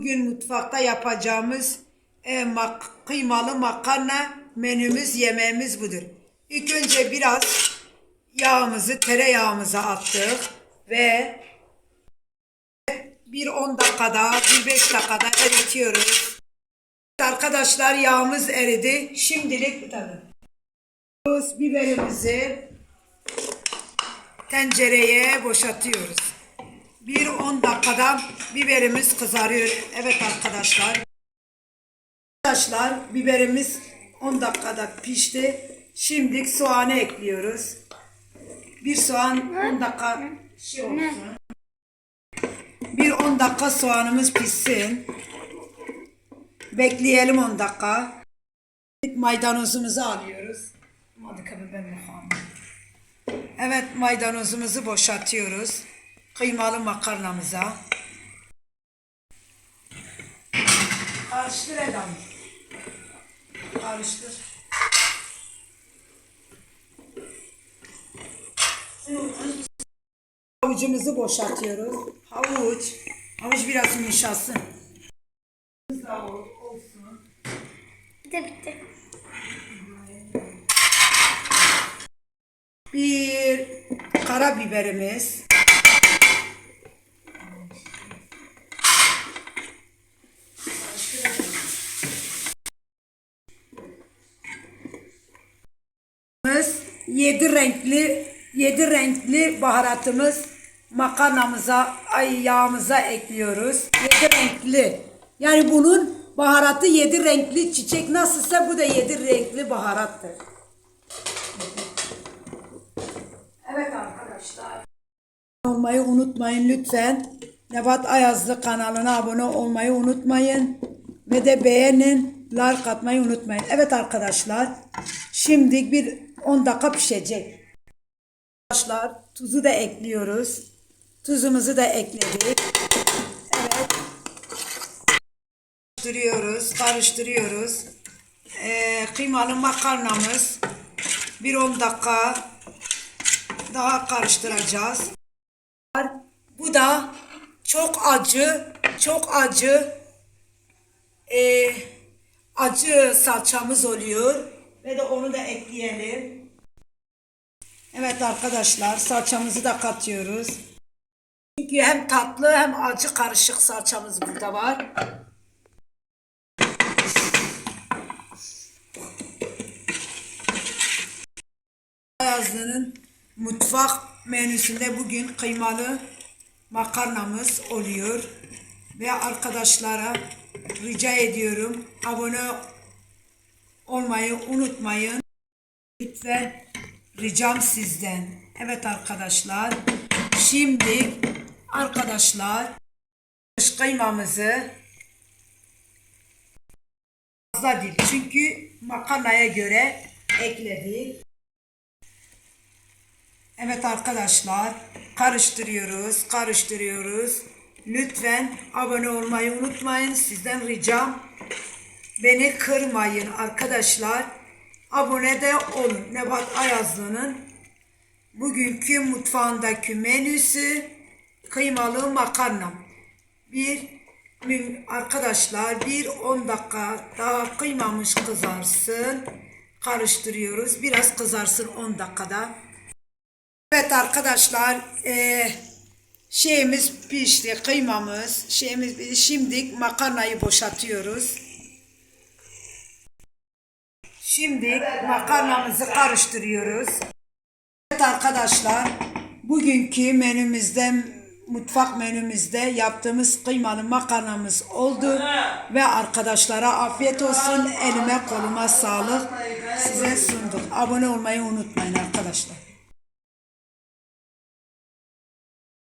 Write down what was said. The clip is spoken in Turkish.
Bugün mutfakta yapacağımız e, mak- kıymalı makarna menümüz, yemeğimiz budur. İlk önce biraz yağımızı tereyağımıza attık ve bir 10 dakikada, bir 5 dakikada eritiyoruz. Arkadaşlar yağımız eridi. Şimdilik. Biberimizi tencereye boşaltıyoruz. Bir 10 dakikada biberimiz kızarıyor. Evet arkadaşlar. Arkadaşlar biberimiz 10 dakikada pişti. Şimdi soğanı ekliyoruz. Bir soğan 10 dakika şey. Bir 10 dakika soğanımız pişsin. Bekleyelim 10 dakika. Maydanozumuzu alıyoruz. Evet maydanozumuzu boşaltıyoruz. Kıymalı makarnamıza. Karıştır Edam. Karıştır. Havucumuzu boşaltıyoruz. Havuç. Havuç biraz yumuşasın. Olsun. Bitti bitti. Bir karabiberimiz. Yedi renkli yedi renkli baharatımız makarnamıza ay yağımıza ekliyoruz. Yedi renkli. Yani bunun baharatı yedi renkli çiçek nasılsa bu da yedi renkli baharattır. Evet arkadaşlar. Olmayı unutmayın lütfen. Nebat Ayazlı kanalına abone olmayı unutmayın. Ve de beğenin, like atmayı unutmayın. Evet arkadaşlar. Şimdi bir 10 dakika pişecek. Arkadaşlar tuzu da ekliyoruz. Tuzumuzu da ekledik. Evet. Karıştırıyoruz, karıştırıyoruz. Ee, kıymalı makarnamız bir 10 dakika daha karıştıracağız. Bu da çok acı, çok acı e, acı salçamız oluyor. Ve de onu da ekleyelim. Evet arkadaşlar salçamızı da katıyoruz. Çünkü hem tatlı hem acı karışık salçamız burada var. Ayazlı'nın mutfak menüsünde bugün kıymalı makarnamız oluyor. Ve arkadaşlara rica ediyorum abone olmayı unutmayın. Lütfen ricam sizden. Evet arkadaşlar. Şimdi arkadaşlar kıymamızı fazla değil. Çünkü makarnaya göre ekledik. Evet arkadaşlar karıştırıyoruz, karıştırıyoruz. Lütfen abone olmayı unutmayın. Sizden ricam beni kırmayın arkadaşlar. Abone de olun. Nebat Ayazlı'nın bugünkü mutfağındaki menüsü kıymalı makarna. Bir arkadaşlar bir 10 dakika daha kıymamız kızarsın. Karıştırıyoruz. Biraz kızarsın 10 dakikada. Evet arkadaşlar eee, şeyimiz pişti kıymamız şeyimiz. Şimdi makarnayı boşaltıyoruz. Şimdi makarnamızı karıştırıyoruz. Evet arkadaşlar bugünkü menümüzde mutfak menümüzde yaptığımız kıymalı makarnamız oldu ve arkadaşlara afiyet olsun elime koluma sağlık size sunduk. Abone olmayı unutmayın arkadaşlar.